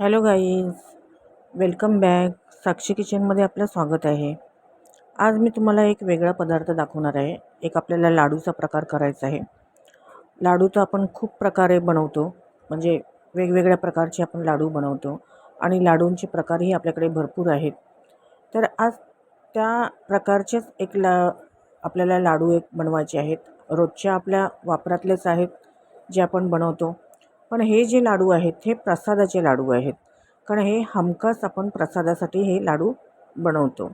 Hello guys welcome back. Sakshi किचनमध्ये आपलं स्वागत आहे. आज मी तुम्हाला एक वेगळा पदार्थ दाखवणार आहे. एक आपल्याला लाडूचा प्रकार करायचा आहे. लाडू तर आपण खूप प्रकारे बनवतो. म्हणजे वेगवेगळ्या प्रकारचे आपण लाडू बनवतो. आणि लाडूंचे प्रकारही आपल्याकडे भरपूर आहेत. तर आज त्या प्रकारचेच एक ला आपल्याला लाडू एक बनवायचे आहेत. रोजच्या आपल्या वापरातलेच आहेत जे आपण बनवतो. पण हे जे लाडू आहेत हे प्रसादाचे लाडू आहेत. कारण हे हमखास आपण प्रसादासाठी हे लाडू बनवतो.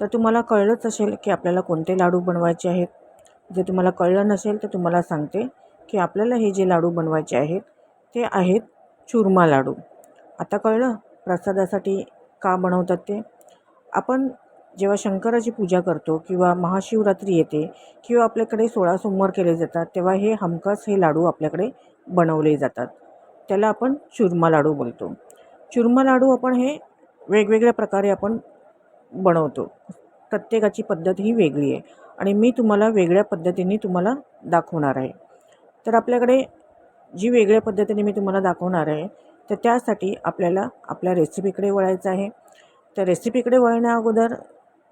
तर तुम्हाला कळलंच असेल की आपल्याला कोणते लाडू बनवायचे आहेत. जर तुम्हाला कळलं नसेल तर तुम्हाला सांगते की आपल्याला हे जे लाडू बनवायचे आहेत ते आहेत चुरमा लाडू. आता कळलं प्रसादासाठी का बनवतात ते? आपण जेव्हा शंकराची पूजा करतो किंवा महाशिवरात्री येते किंवा आपल्याकडे सोळा सोमवार केले जातात तेव्हा हे हमखास हे लाडू आपल्याकडे बनवले जातात. त्याला आपण चुरमा लाडू बोलतो. चुरमा लाडू आपण हे वेगवेगळ्या प्रकारे आपण बनवतो. प्रत्येकाची पद्धत ही वेगळी आहे आणि मी तुम्हाला वेगळ्या पद्धतीने तुम्हाला दाखवणार आहे. तर आपल्याकडे जी वेगळ्या पद्धतीने मी तुम्हाला दाखवणार आहे तर त्यासाठी आपल्याला आपल्या रेसिपीकडे वळायचं आहे. त्या रेसिपीकडे वळण्या अगोदर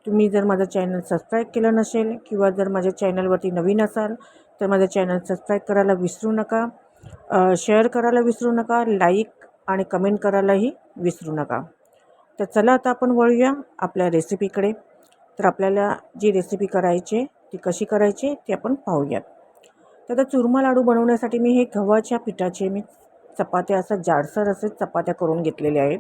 तुम्ही जर माझं चॅनल सबस्क्राईब केलं नसेल किंवा जर माझ्या चॅनलवरती नवीन असाल तर माझं चॅनल सबस्क्राईब करायला विसरू नका. शेअर करायला विसरू नका लाईक आणि कमेंट करायलाही विसरू नका. तर चला आता आपण वळूया आपल्या रेसिपीकडे. तर आपल्याला जी रेसिपी करायची ती कशी करायची ती आपण पाहूयात. तर आता चुरमा लाडू बनवण्यासाठी मी हे गव्हाच्या पिठाचे मी चपात्या असं जाडसर असे चपात्या करून घेतलेल्या आहेत.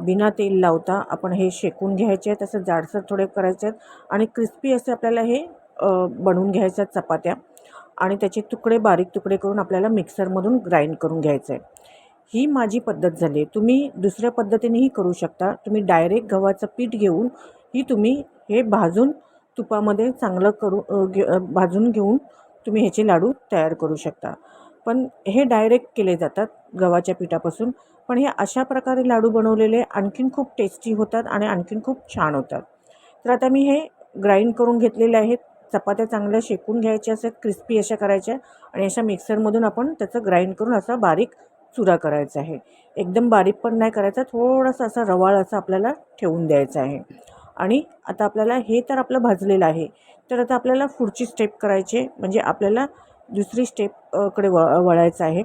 बिना तेल लावता आपण हे शेकून घ्यायचे आहेत असं जाडसर थोडे करायचे आहेत आणि क्रिस्पी असे आपल्याला हे बनवून घ्यायच्या आहेत चपात्या. आणि त्याचे तुकडे बारीक तुकडे करून आपल्याला मिक्सरमधून ग्राइंड करून घ्यायचं आहे ही माझी पद्धत झाली. आहे तुम्ही दुसऱ्या पद्धतीनेही करू शकता. तुम्ही डायरेक्ट गव्हाचं पीठ घेऊन ही तुम्ही हे भाजून तुपामध्ये चांगलं करू घे भाजून घेऊन तुम्ही ह्याचे लाडू तयार करू शकता. पण हे डायरेक्ट केले जातात गव्हाच्या पिठापासून. पण हे अशा प्रकारे लाडू बनवलेले आणखीन खूप टेस्टी होतात आणि आणखीन खूप छान होतात. तर आता मी हे ग्राइंड करून घेतलेले आहेत. चपात्या चांगल्या शेकून घ्यायच्या असं क्रिस्पी अशा करायच्या आणि अशा मिक्सरमधून आपण त्याचं ग्राइंड करून असा बारीक चुरा करायचा आहे. एकदम बारीक पण नाही करायचा थोडासा असा रवाळ असा आपल्याला ठेवून द्यायचा आहे. आणि आता आपल्याला हे तर आपलं भाजलेलं आहे तर आता आपल्याला पुढची स्टेप करायची म्हणजे आपल्याला दुसरी स्टेपकडे व वळायचं आहे.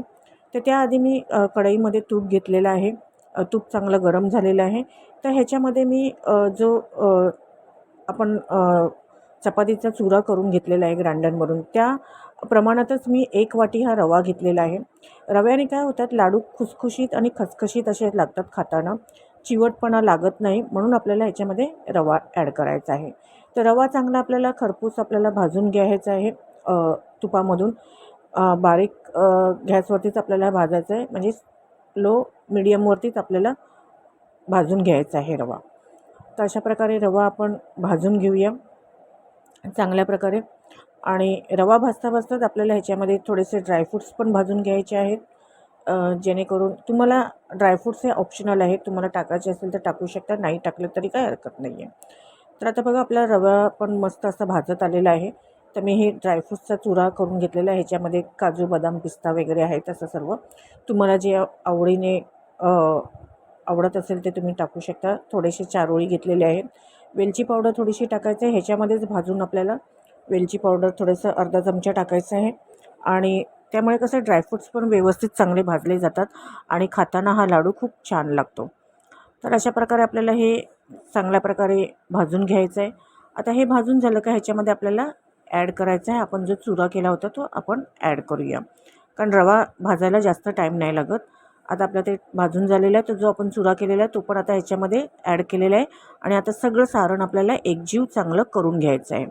तर त्याआधी मी कढईमध्ये तूप घेतलेलं आहे. तूप चांगलं गरम झालेलं आहे. तर ह्याच्यामध्ये मी जो आपण चपातीचा चुरा करून घेतलेला आहे ग्राइंडरमधून त्या प्रमाणातच मी एक वाटी हा रवा घेतलेला आहे. रव्याने काय होतात लाडू खुसखुशीत आणि खसखशीत असे लागतात खाताना. चिवटपणा लागत नाही म्हणून आपल्याला याच्यामध्ये रवा ॲड करायचा आहे. तर रवा चांगला आपल्याला खरपूस आपल्याला भाजून घ्यायचा आहे तुपामधून. बारीक गॅसवरतीच आपल्याला भाजायचं आहे म्हणजे लो मिडियमवरतीच आपल्याला भाजून घ्यायचा आहे रवा. तर अशा प्रकारे रवा आपण भाजून घेऊया. चांगल्या प्रकारे. आणि रवा भाजता भाजताच आपल्याला ह्याच्यामध्ये थोडेसे ड्रायफ्रूट्स पण भाजून घ्यायचे आहेत. जेणेकरून तुम्हाला ड्रायफ्रूट्स हे ऑप्शनल आहेत. तुम्हाला टाकायचे असेल तर टाकू शकता. नाही टाकलं तरी काय हरकत नाही आहे तर आता बघा आपला रवा पण मस्त असा भाजत आलेला आहे. तर मी हे ड्रायफ्रूट्सचा चुरा करून घेतलेला आहे. ह्याच्यामध्ये काजू बदाम पिस्ता वगैरे आहेत असं सर्व. तुम्हाला जे आवडीने आवडत असेल ते तुम्ही टाकू शकता. थोडेसे चारोळी घेतलेले आहेत. वेलची पावडर थोडीशी टाकायचं आहे. ह्याच्यामध्येच भाजून आपल्याला वेलची पावडर थोडंसं अर्धा चमचा टाकायचं आहे. आणि त्यामुळे कसं ड्रायफ्रूट्स पण व्यवस्थित चांगले भाजले जातात आणि खाताना हा लाडू खूप छान लागतो. तर अशा प्रकारे आपल्याला हे चांगल्या प्रकारे भाजून घ्यायचं आहे. आता हे भाजून झालं का ह्याच्यामध्ये आपल्याला ॲड करायचं आहे. आपण जो चुरा केला होता तो आपण ॲड करूया. कारण रवा भाजायला जास्त टाईम नाही लागत. आता आपला ते भाजून झालेलं आहे तो जो आपण चुरा केलेला आहे तो पण आता ह्याच्यामध्ये ॲड केलेला आहे. आणि आता सगळं सारण आपल्याला एकजीव चांगलं करून घ्यायचं आहे.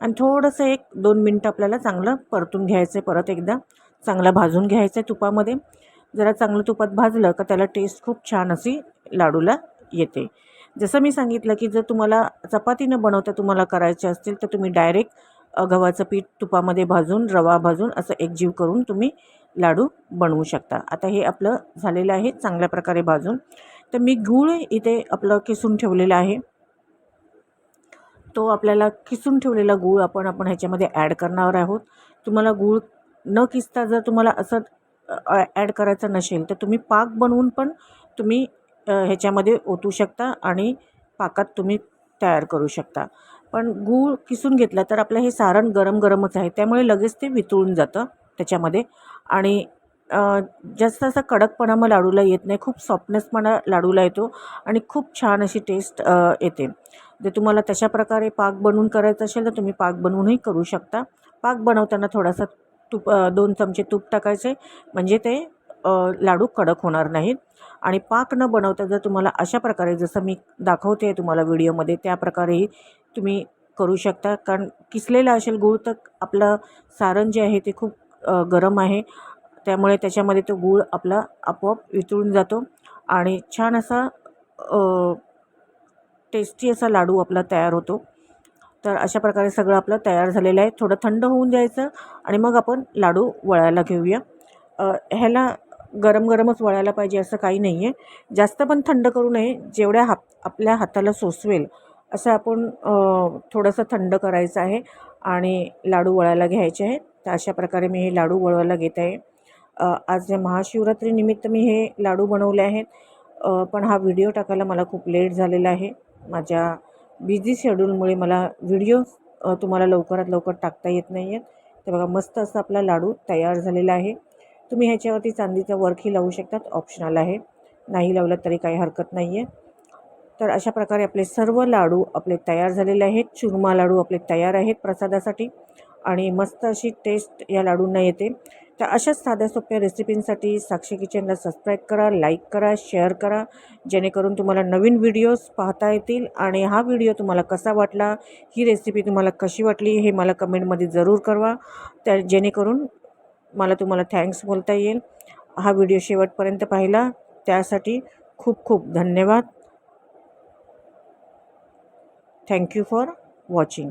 आणि थोडंसं एक दोन मिनटं आपल्याला चांगलं परतून घ्यायचं आहे परत एकदा चांगलं भाजून घ्यायचं आहे तुपामध्ये. जरा चांगलं तुपात भाजलं का त्याला टेस्ट खूप छान अशी लाडूला येते. जसं मी सांगितलं की जर तुम्हाला चपातीनं बनवता तुम्हाला करायचे असतील तर तुम्ही डायरेक्ट गव्हाचं पीठ तुपामध्ये भाजून रवा भाजून असं एकजीव करून तुम्ही लाडू बनवू शकता. आता हे आपलं झालेलं आहे चांगल्या प्रकारे भाजून. तर मी गूळ इथे आपलं किसून ठेवलेलं आहे. तो आपल्याला किसून ठेवलेला गूळ आपण आपण ह्याच्यामध्ये ॲड करणार आहोत. तुम्हाला गूळ न किसता जर तुम्हाला असं ॲड करायचं नसेल तर तुम्ही पाक बनवून पण तुम्ही ह्याच्यामध्ये ओतू शकता आणि पाकात तुम्ही तयार करू शकता. पण गूळ किसून घेतला तर आपलं हे सारण गरम गरमच आहे. त्यामुळे लगेच ते वितळून जातं. त्याच्यामध्ये. आणि जास्त असा कडकपणा मग लाडूला येत नाही. खूप सॉफ्टनेसपणा लाडूला येतो आणि खूप छान अशी टेस्ट येते. जर तुम्हाला तशा प्रकारे पाक बनवून करायचं असेल तर तुम्ही पाक बनवूनही करू शकता. पाक बनवताना थोडासा तूप दोन चमचे तूप टाकायचे. म्हणजे ते लाडू कडक होणार नाहीत. आणि पाक न बनवता जर तुम्हाला अशा प्रकारे जसं मी दाखवते तुम्हाला व्हिडिओमध्ये त्या प्रकारेही तुम्ही करू शकता. कारण किसलेला असेल गूळ तर आपलं सारण जे आहे ते खूप गरम आहे. त्यामुळे त्याच्यामध्ये तो गूळ आपला आपोआप वितळून जातो आणि छान असा टेस्टी असा लाडू आपला तयार होतो. तर अशा प्रकारे सगळं आपलं तयार झालेलं आहे. थोडं थंड होऊन द्यायचं आणि मग आपण लाडू वळायला घेऊया. ह्याला गरम गरमच वळायला पाहिजे असं काही नाही आहे जास्त पण थंड करू नये. जेवढ्या हात आपल्या हाताला सोसवेल असं आपण थोडंसं थंड करायचं आहे आणि लाडू वळायला घ्यायचे आहेत. तर अशा प्रकारे मी हे लाडू वळवायला घेत आहे. आज महाशिवरात्रीनिमित्त मी हे लाडू बनवले आहेत. पण हा व्हिडिओ टाकायला मला खूप लेट झालेला आहे. माझ्या बिझी शेड्यूलमुळे मला व्हिडिओ तुम्हाला लवकरात लवकर टाकता येत नाही आहेत तर बघा मस्त असा आपला लाडू तयार झालेला आहे. तुम्ही ह्याच्यावरती चांदीचा वर्कही लावू शकतात. ऑप्शनल आहे. नाही लावलं तरी काही हरकत नाही आहे तर अशा प्रकारे आपले सर्व लाडू आपले तयार झालेले आहेत. चुरमा लाडू आपले तयार आहेत प्रसादासाठी. आणि मस्त अशी टेस्ट या लाडूंना येते. तर अशाच साध्या सोप्या रेसिपींसाठी साक्षी किचनला सबस्क्राईब करा लाईक करा शेअर करा. जेणेकरून तुम्हाला नवीन व्हिडिओज पाहता येतील आणि हा व्हिडिओ तुम्हाला कसा वाटला ही रेसिपी तुम्हाला कशी वाटली हे मला कमेंटमध्ये जरूर कळवा. त्या जेणेकरून मला तुम्हाला थँक्स बोलता येईल. हा व्हिडिओ शेवटपर्यंत पाहिला. त्यासाठी खूप खूप धन्यवाद. Thank you for watching